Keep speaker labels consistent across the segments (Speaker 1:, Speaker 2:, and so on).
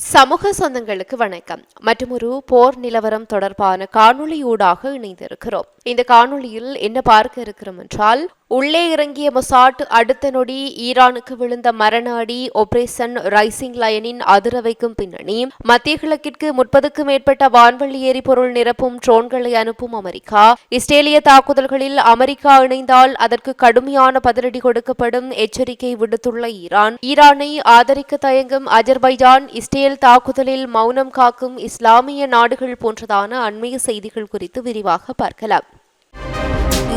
Speaker 1: சமூக சொந்தங்களுக்கு வணக்கம். மற்றும் ஒரு போர் நிலவரம் தொடர்பான காணொளியூடாக இணைந்திருக்கிறோம். இந்த காணொளியில் என்ன பார்க்க இருக்கிறோம் என்றால் உள்ளே இறங்கிய மொசாட் அடுத்த நொடி ஈரானுக்கு விழுந்த மரண அடி ஆபரேஷன் ரைசிங் லயனின் அதிர வைக்கும் பின்னணி. மத்திய கிழக்கிற்கு முப்பதுக்கும் மேற்பட்ட வான்வெளி எரிபொருள் நிரப்பும் ட்ரோன்களை அனுப்பும் அமெரிக்கா. இஸ்ரேலிய தாக்குதல்களில் அமெரிக்கா இணைந்தால் அதற்கு கடுமையான பதிலடி கொடுக்கப்படும் எச்சரிக்கை விடுத்துள்ள ஈரான். ஈரானை ஆதரிக்க தயங்கும் அஜர்பைஜான் இஸ்ரேல் தாக்குதலில் மௌனம் காக்கும் இஸ்லாமிய நாடுகள் போன்றதான அண்மைய செய்திகள் குறித்து விரிவாக பார்க்கலாம்.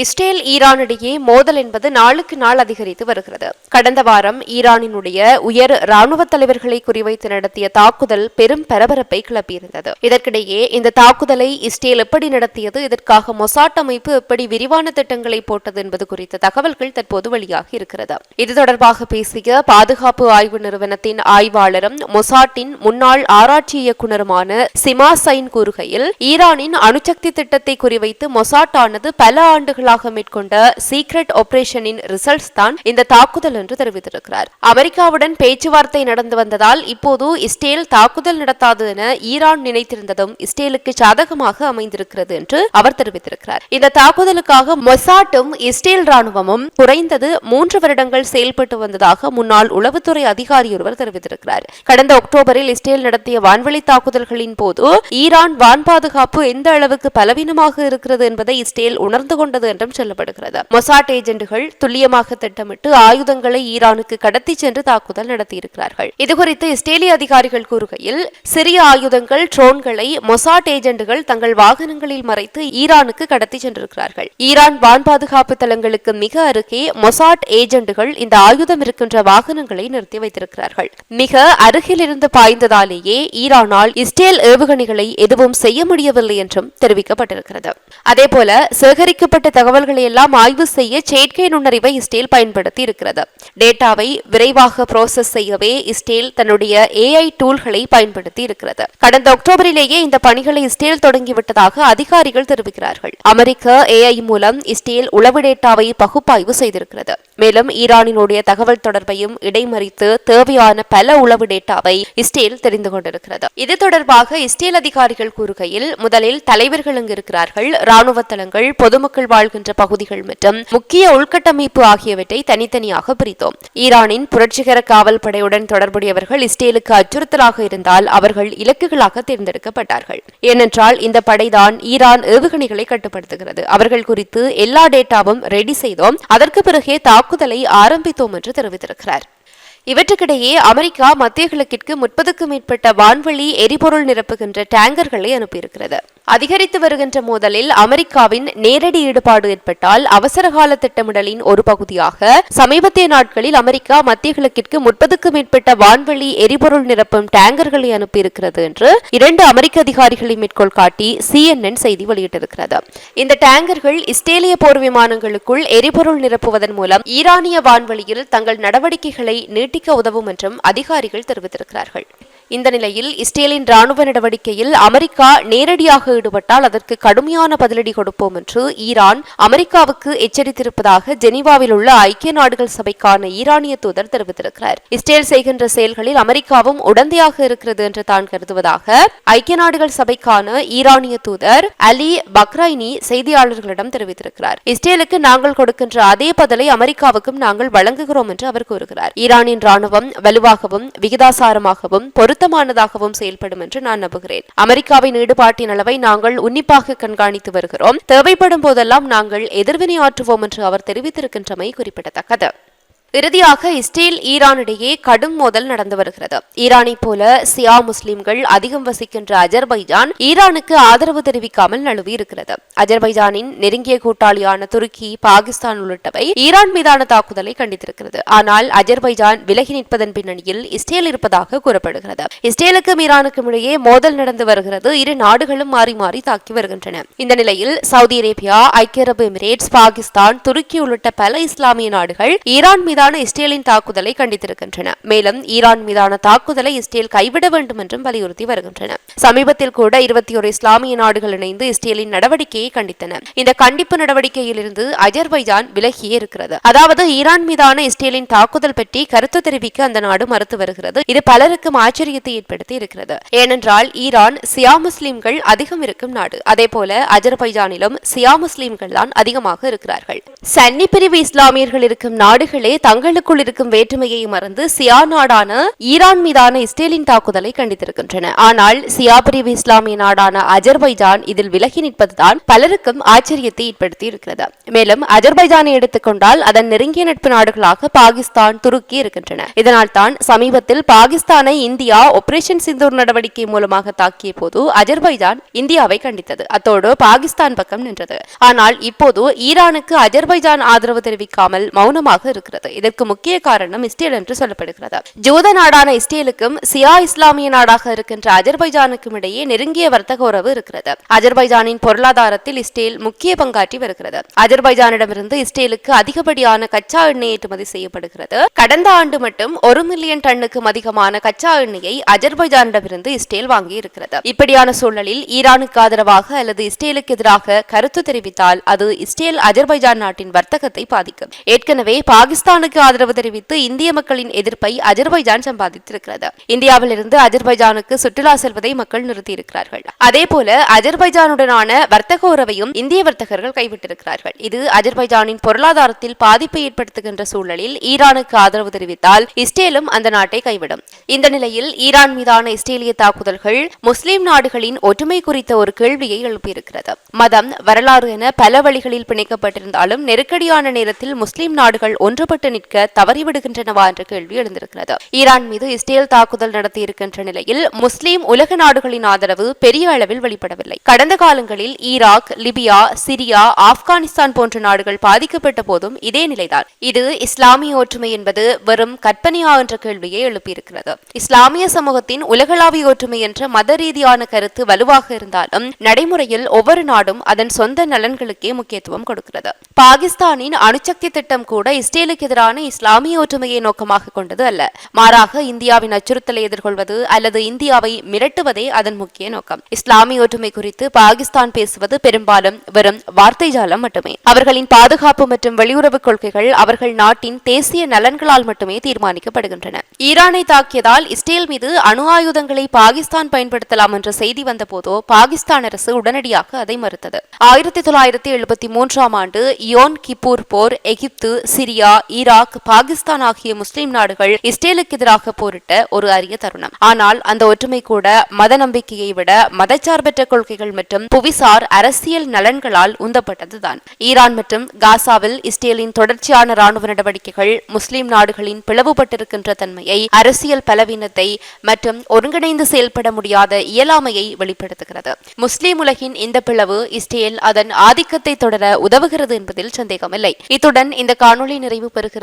Speaker 1: இஸ்ரேல் ஈரானிடையே மோதல் என்பது நாளுக்கு நாள் அதிகரித்து வருகிறது. கடந்த வாரம் ஈரானினுடைய உயர் ராணுவ தலைவர்களை குறிவைத்து நடத்திய தாக்குதல் பெரும் பரபரப்பை கிளப்பியிருந்தது. இதற்கிடையே இந்த தாக்குதலை இஸ்ரேல் எப்படி நடத்தியது இதற்காக மொசாட் அமைப்பு எப்படி விரிவான திட்டங்களை போட்டது என்பது குறித்த தகவல்கள் தற்போது வெளியாகி இருக்கிறது. இது தொடர்பாக பேசிய பாதுகாப்பு ஆய்வு நிறுவனத்தின் ஆய்வாளரும் மொசாட்டின் முன்னாள் ஆராய்ச்சி இயக்குநருமான சிமா சைன் கூறுகையில் ஈரானின் அணுசக்தி திட்டத்தை குறிவைத்து மொசாட் ஆனது பல ஆண்டுகள் நாட்களாக மேற்கொண்ட சீக்ரெட் ஆபரேஷனின் ரிசல்ட்ஸ் தான் இந்த தாக்குதல் என்று தெரிவித்திருக்கிறார். அமெரிக்காவுடன் பேச்சுவார்த்தை நடந்து வந்ததால் இப்போது இஸ்ரேல் தாக்குதல் நடத்தாது என ஈரான் நினைத்திருந்ததும் இஸ்ரேலுக்கு சாதகமாக அமைந்திருக்கிறது என்று அவர் தெரிவித்திருக்கிறார். இந்த தாக்குதலுக்காக மொசாட்டும் இஸ்ரேல் ராணுவமும் குறைந்தது மூன்று வருடங்கள் செயல்பட்டு வந்ததாக முன்னாள் உளவுத்துறை அதிகாரி ஒருவர் தெரிவித்திருக்கிறார். கடந்த அக்டோபரில் இஸ்ரேல் நடத்திய வான்வெளி தாக்குதல்களின் போது ஈரான் வான் பாதுகாப்பு எந்த அளவுக்கு பலவீனமாக இருக்கிறது என்பதை இஸ்ரேல் உணர்ந்து கொண்டது என்றும் சொல்லப்படுகிறது. மொசாட் ஏஜென்ட்டுகள் துல்லியமாக திட்டமிட்டு ஆயுதங்களை ஈரானுக்கு கடத்தி சென்று தாக்குதல் நடத்தியிருக்கிறார்கள். இதுகுறித்து இஸ்ரேலிய அதிகாரிகள் கூறுகையில் சிறிய ஆயுதங்கள் ட்ரோன்களை மொசாட் ஏஜென்ட்டுகள் தங்கள் வாகனங்களில் மறைத்து ஈரானுக்கு கடத்தி சென்றிருக்கிறார்கள். ஈரான் வான் பாதுகாப்பு தளங்களுக்கு மிக அருகே மொசாட் ஏஜென்ட்டுகள் இந்த ஆயுதம் இருக்கின்ற வாகனங்களை நிறுத்தி வைத்திருக்கிறார்கள். மிக அருகில் இருந்து பாய்ந்ததாலேயே ஈரானால் இஸ்ரேல் ஏவுகணைகளை எதுவும் செய்ய முடியவில்லை என்றும் தெரிவிக்கப்பட்டிருக்கிறது. அதேபோல சேகரிக்கப்பட்ட தகவல்களை எல்லாம் ஆய்வு செய்ய செயற்கை நுண்ணறிவை இஸ்டேல் பயன்படுத்தி இருக்கிறது டேட்டாவை விரைவாக ப்ராசஸ் செய்யவே இஸ்டேல் தன்னுடைய ஏஐ டூல்களை பயன்படுத்தி இருக்கிறது கடந்த அக்டோபரிலேயே இந்த பணிகளை இஸ்டேல் தொடங்கிவிட்டதாக அதிகாரிகள் தெரிவிக்கிறார்கள். அமெரிக்க ஏஐ மூலம் இஸ்டேல் உளவு டேட்டாவை பகுப்பாய்வு செய்திருக்கிறது. மேலும் ஈரானினுடைய தகவல் தொடர்பையும் இடைமறித்து தேவையான பல உளவு டேட்டாவை இஸ்டேல் தெரிந்து கொண்டிருக்கிறது. இது தொடர்பாக இஸ்டேல் அதிகாரிகள் கூறுகையில் முதலில் தலைவர்கள் இங்கு இருக்கிறார்கள் ராணுவ தளங்கள் பொதுமக்கள் வாழ்கின்ற பகுதிகள் மற்றும் முக்கிய உள்கட்டமைப்பு ஆகியவற்றை தனித்தனியாக பிரித்தோம். ஈரானின் புரட்சிகர காவல் படையுடன் தொடர்புடையவர்கள் இஸ்ரேலுக்கு அச்சுறுத்தலாக இருந்தால் அவர்கள் இலக்குகளாக தேர்ந்தெடுக்கப்பட்டார்கள். ஏனென்றால் இந்த படைதான் ஈரான் ஏவுகணைகளை கட்டுப்படுத்துகிறது. அவர்கள் குறித்து எல்லா டேட்டாவும் ரெடி செய்தோம். அதற்கு பிறகே தாக்குதலை ஆரம்பித்தோம் என்று தெரிவித்திருக்கிறார். இவற்றுக்கிடையே அமெரிக்கா மத்திய கிழக்கிற்கு முப்பதுக்கும் மேற்பட்ட வான்வெளி எரிபொருள் நிரப்புகின்ற டேங்கர்களை அனுப்பியிருக்கிறது. அதிகரித்து வருகின்ற மோதலில் அமெரிக்காவின் நேரடி ஈடுபாடு ஏற்பட்டால் அவசரகால திட்டமிடலின் ஒரு பகுதியாக சமீபத்திய நாட்களில் அமெரிக்கா மத்திய கிழக்கிற்கு முப்பதுக்கும் மேற்பட்ட வான்வெளி எரிபொருள் நிரப்பும் டேங்கர்களை அனுப்பியிருக்கிறது என்று இரண்டு அமெரிக்க அதிகாரிகளை மேற்கோள் காட்டி சிஎன்என் செய்தி வெளியிட்டிருக்கிறது. இந்த டேங்கர்கள் இஸ்ரேலிய போர் விமானங்களுக்குள் எரிபொருள் நிரப்புவதன் மூலம் ஈரானிய வான்வெளியில் தங்கள் நடவடிக்கைகளை நீட்டிக்க உதவும் என்றும் அதிகாரிகள் தெரிவித்திருக்கிறார்கள். இந்த நிலையில் இஸ்ரேலின் ராணுவ நடவடிக்கையில் அமெரிக்கா நேரடியாக ஈடுபட்டால் அதற்கு கடுமையான பதிலடி கொடுப்போம் என்று ஈரான் அமெரிக்காவுக்கு எச்சரித்திருப்பதாக ஜெனீவாவில் உள்ள ஐக்கிய நாடுகள் சபைக்கான ஈரானிய தூதர் தெரிவித்திருக்கிறார். இஸ்ரேல் செய்கின்ற செயல்களில் அமெரிக்காவும் உடந்தையாக இருக்கிறது என்று தான் கருதுவதாக ஐக்கிய நாடுகள் சபைக்கான ஈரானிய தூதர் அலி பக்ரைனி செய்தியாளர்களிடம் தெரிவித்திருக்கிறார். இஸ்ரேலுக்கு நாங்கள் கொடுக்கின்ற அதே பதிலை அமெரிக்காவுக்கும் நாங்கள் வழங்குகிறோம் என்று அவர் கூறுகிறார். ஈரானின் ராணுவம் வலுவாகவும் விகிதாசாரமாகவும் பொருத்த பொருத்தமானதாகவும் செயல்படும் என்று நான் நம்புகிறேன். அமெரிக்காவின் ஈடுபாட்டின் அளவை நாங்கள் உன்னிப்பாக கண்காணித்து வருகிறோம். தேவைப்படும் போதெல்லாம் நாங்கள் எதிர்வினையாற்றுவோம் என்று அவர் தெரிவித்திருக்கின்றமை குறிப்பிடத்தக்கது. இறுதியாக இஸ்ரேல் ஈரானிடையே கடும் மோதல் நடந்து வருகிறது. ஈரானை போல சியா முஸ்லிம்கள் அதிகம் வசிக்கின்ற அஜர்பைஜான் ஈரானுக்கு ஆதரவு தெரிவிக்காமல் நழுவி இருக்கிறது. அஜர்பைஜானின் நெருங்கிய கூட்டாளியான துருக்கி பாகிஸ்தான் உள்ளிட்டவை ஈரான் மீதான தாக்குதலை கண்டித்திருக்கிறது. ஆனால் அஜர்பைஜான் விலகி நிற்பதன் பின்னணியில் இஸ்ரேல் இருப்பதாக கூறப்படுகிறது. இஸ்ரேலுக்கும் ஈரானுக்கும் இடையே மோதல் நடந்து வருகிறது. இரு நாடுகளும் மாறி மாறி தாக்கி வருகின்றன. இந்த நிலையில் சவுதி அரேபியா ஐக்கிய அரபு எமிரேட்ஸ் பாகிஸ்தான் துருக்கி உள்ளிட்ட பல இஸ்லாமிய நாடுகள் ஈரான் மீதான மீதான இஸ்ரேலின் தாக்குதலை கண்டித்திருக்கின்றன. மேலும் ஈரான் மீதான தாக்குதலை இஸ்ரேல் கைவிட வேண்டும் என்றும் வலியுறுத்தி வருகின்றன. சமீபத்தில் கூட இருபத்தி ஒரு இஸ்லாமிய நாடுகள் இணைந்து இஸ்ரேலின் நடவடிக்கையை கண்டித்தன. இந்த கண்டிப்பு நடவடிக்கையிலிருந்து அஜர்பைஜான் விலகியே இருக்கிறது. அதாவது ஈரான் மீதான இஸ்ரேலின் தாக்குதல் பற்றி கருத்து தெரிவிக்க அந்த நாடு மறுத்து வருகிறது. இது பலருக்கும் ஆச்சரியத்தை ஏற்படுத்தி இருக்கிறது. ஏனென்றால் ஈரான் சியா முஸ்லிம்கள் அதிகம் இருக்கும் நாடு. அதே போல அஜர்பைஜானிலும் சியா முஸ்லிம்கள் தான் அதிகமாக இருக்கிறார்கள். சன்னி பிரிவு இஸ்லாமியர்கள் இருக்கும் நாடுகளே தங்களுக்குள் இருக்கும் வேற்றுமையை மறந்து சியா நாடான ஈரான் மீதான இஸ்ரேலின் தாக்குதலை கண்டித்திருக்கின்றன. ஆனால் சியா பிரிவு இஸ்லாமிய நாடான அஜர்பைஜான் இதில் விலகி நிற்பதுதான் பலருக்கும் ஆச்சரியத்தை ஏற்படுத்தி இருக்கிறது. மேலும் அஜர்பைஜானை எடுத்துக்கொண்டால் அதன் நெருங்கிய நட்பு நாடுகளாக பாகிஸ்தான் துருக்கி இருக்கின்றன. இதனால் தான் சமீபத்தில் பாகிஸ்தானை இந்தியா ஆபரேஷன் சிந்தூர் நடவடிக்கை மூலமாக தாக்கிய போது அஜர்பைஜான் இந்தியாவை கண்டித்தது. அத்தோடு பாகிஸ்தான் பக்கம் நின்றது. ஆனால் இப்போது ஈரானுக்கு அஜர்பைஜான் ஆதரவு தெரிவிக்காமல் மௌனமாக இருக்கிறது. இதற்கு முக்கிய காரணம் இஸ்ரேல் என்று சொல்லப்படுகிறது. ஜூத நாடான இஸ்ரேலுக்கும் சியா இஸ்லாமிய நாடாக இருக்கின்ற அஜர்பைஜானுக்கும் இடையே நெருங்கிய வர்த்தக உறவு இருக்கிறது. அஜர்பைஜானின் பொருளாதாரத்தில் இஸ்ரேல் முக்கிய பங்காற்றி வருகிறது. அஜர்பைஜானிடமிருந்து இஸ்ரேலுக்கு அதிகப்படியான கச்சா எண்ணெய் ஏற்றுமதி செய்யப்படுகிறது. கடந்த ஆண்டு மட்டும் ஒரு மில்லியன் டன்னுக்கும் அதிகமான கச்சா எண்ணெயை அஜர்பைஜானிடமிருந்து இஸ்ரேல் வாங்கி இருக்கிறது. இப்படியான சூழலில் ஈரானுக்கு ஆதரவாக அல்லது இஸ்ரேலுக்கு எதிராக கருத்து தெரிவித்தால் அது இஸ்ரேல் அஜர்பைஜான் நாட்டின் வர்த்தகத்தை பாதிக்கும். ஏற்கனவே பாகிஸ்தான் பாகிஸ்தானுக்கு ஆதரவு தெரிவித்து இந்திய மக்களின் எதிர்ப்பை அஜர்பைஜான் சம்பாதித்திருக்கிறது. இந்தியாவிலிருந்து அஜர்பைஜானுக்கு சுற்றுலா செல்வதை மக்கள் நிறுத்தியிருக்கிறார்கள். அதே போல அஜர்பைஜானுடனான வர்த்தக உறவையும் இந்திய வர்த்தகர்கள் கைவிட்டிருக்கிறார்கள். இது அஜர்பைஜானின் பொருளாதாரத்தில் பாதிப்பை ஏற்படுத்துகின்ற சூழலில் ஈரானுக்கு ஆதரவு தெரிவித்தால் இஸ்ரேலும் அந்த நாட்டை கைவிடும். இந்த நிலையில் ஈரான் மீதான இஸ்ரேலிய தாக்குதல்கள் முஸ்லிம் நாடுகளின் ஒற்றுமை குறித்த ஒரு கேள்வியை எழுப்பியிருக்கிறது. மதம் வரலாறு என பல வழிகளில் பிணைக்கப்பட்டிருந்தாலும் நெருக்கடியான நேரத்தில் முஸ்லிம் நாடுகள் ஒன்றுபட்டு நிற்க தவறிவிடுகின்றனவா என்ற கேள்வி எழுந்திருக்கிறது. ஈரான் மீது இஸ்ரேல் தாக்குதல் நடத்தியிருக்கின்ற நிலையில் முஸ்லிம் உலக நாடுகளின் ஆதரவு பெரிய அளவில் வெளிப்படவில்லை. கடந்த காலங்களில் ஈராக் லிபியா சிரியா ஆப்கானிஸ்தான் போன்ற நாடுகள் பாதிக்கப்பட்ட போதும் இதே நிலைதான். இது இஸ்லாமிய ஒற்றுமை என்பது வெறும் கற்பனையா என்ற கேள்வியை எழுப்பியிருக்கிறது. இஸ்லாமிய சமூகத்தின் உலகளாவிய ஒற்றுமை என்ற மத ரீதியான கருத்து வலுவாக இருந்தாலும் நடைமுறையில் ஒவ்வொரு நாடும் அதன் சொந்த நலன்களுக்கே முக்கியத்துவம் கொடுக்கிறது. பாகிஸ்தானின் அணுசக்தி திட்டம் கூட இஸ்ரேலுக்கு எதிராக எதிரான இஸ்லாமிய ஒற்றுமையை நோக்கமாக கொண்டது அல்ல. மாறாக இந்தியாவின் அச்சுறுத்தலை எதிர்கொள்வது அல்லது இந்தியாவை மிரட்டுவதே அதன் முக்கிய நோக்கம். இஸ்லாமிய ஒற்றுமை குறித்து பாகிஸ்தான் பேசுவது பெரும்பாலும் வெறும் வார்த்தை ஜாலம் மட்டுமே. அவர்களின் பாதுகாப்பு மற்றும் வெளியுறவு கொள்கைகள் அவர்கள் நாட்டின் தேசிய நலன்களால் மட்டுமே தீர்மானிக்கப்படுகின்றன. ஈரானை தாக்கியதால் இஸ்ரேல் மீது அணு ஆயுதங்களை பாகிஸ்தான் பயன்படுத்தலாம் என்ற செய்தி வந்தபோதோ பாகிஸ்தான் அரசு உடனடியாக அதை மறுத்தது. ஆயிரத்தி தொள்ளாயிரத்தி எழுபத்தி மூன்றாம் ஆண்டு யோன் கிப்பூர் போர் Egypt Syria Iran Iraq Pakistan ஆகிய முஸ்லிம் நாடுகள் இஸ்ரேலுக்கு எதிராக போரிட்ட ஒரு அரிய தருணம். ஆனால் அந்த ஒற்றுமை கூட மத நம்பிக்கையை விட மதச்சார்பற்ற கொள்கைகள் மற்றும் புவிசார் அரசியல் நலன்களால் உந்தப்பட்டதுதான். ஈரான் மற்றும் காசாவில் இஸ்ரேலின் தொடர்ச்சியான ராணுவ நடவடிக்கைகள் முஸ்லிம் நாடுகளின் பிளவுபட்டிருக்கின்ற தன்மையை அரசியல் பலவீனத்தை மற்றும் ஒருங்கிணைந்து செயல்பட முடியாத இயலாமையை வெளிப்படுத்துகிறது. முஸ்லிம் உலகின் இந்த பிளவு இஸ்ரேல் அதன் ஆதிக்கத்தை தொடர உதவுகிறது என்பதில் சந்தேகமில்லை. இத்துடன் இந்த காணொளி நிறைவு பெறுகிறது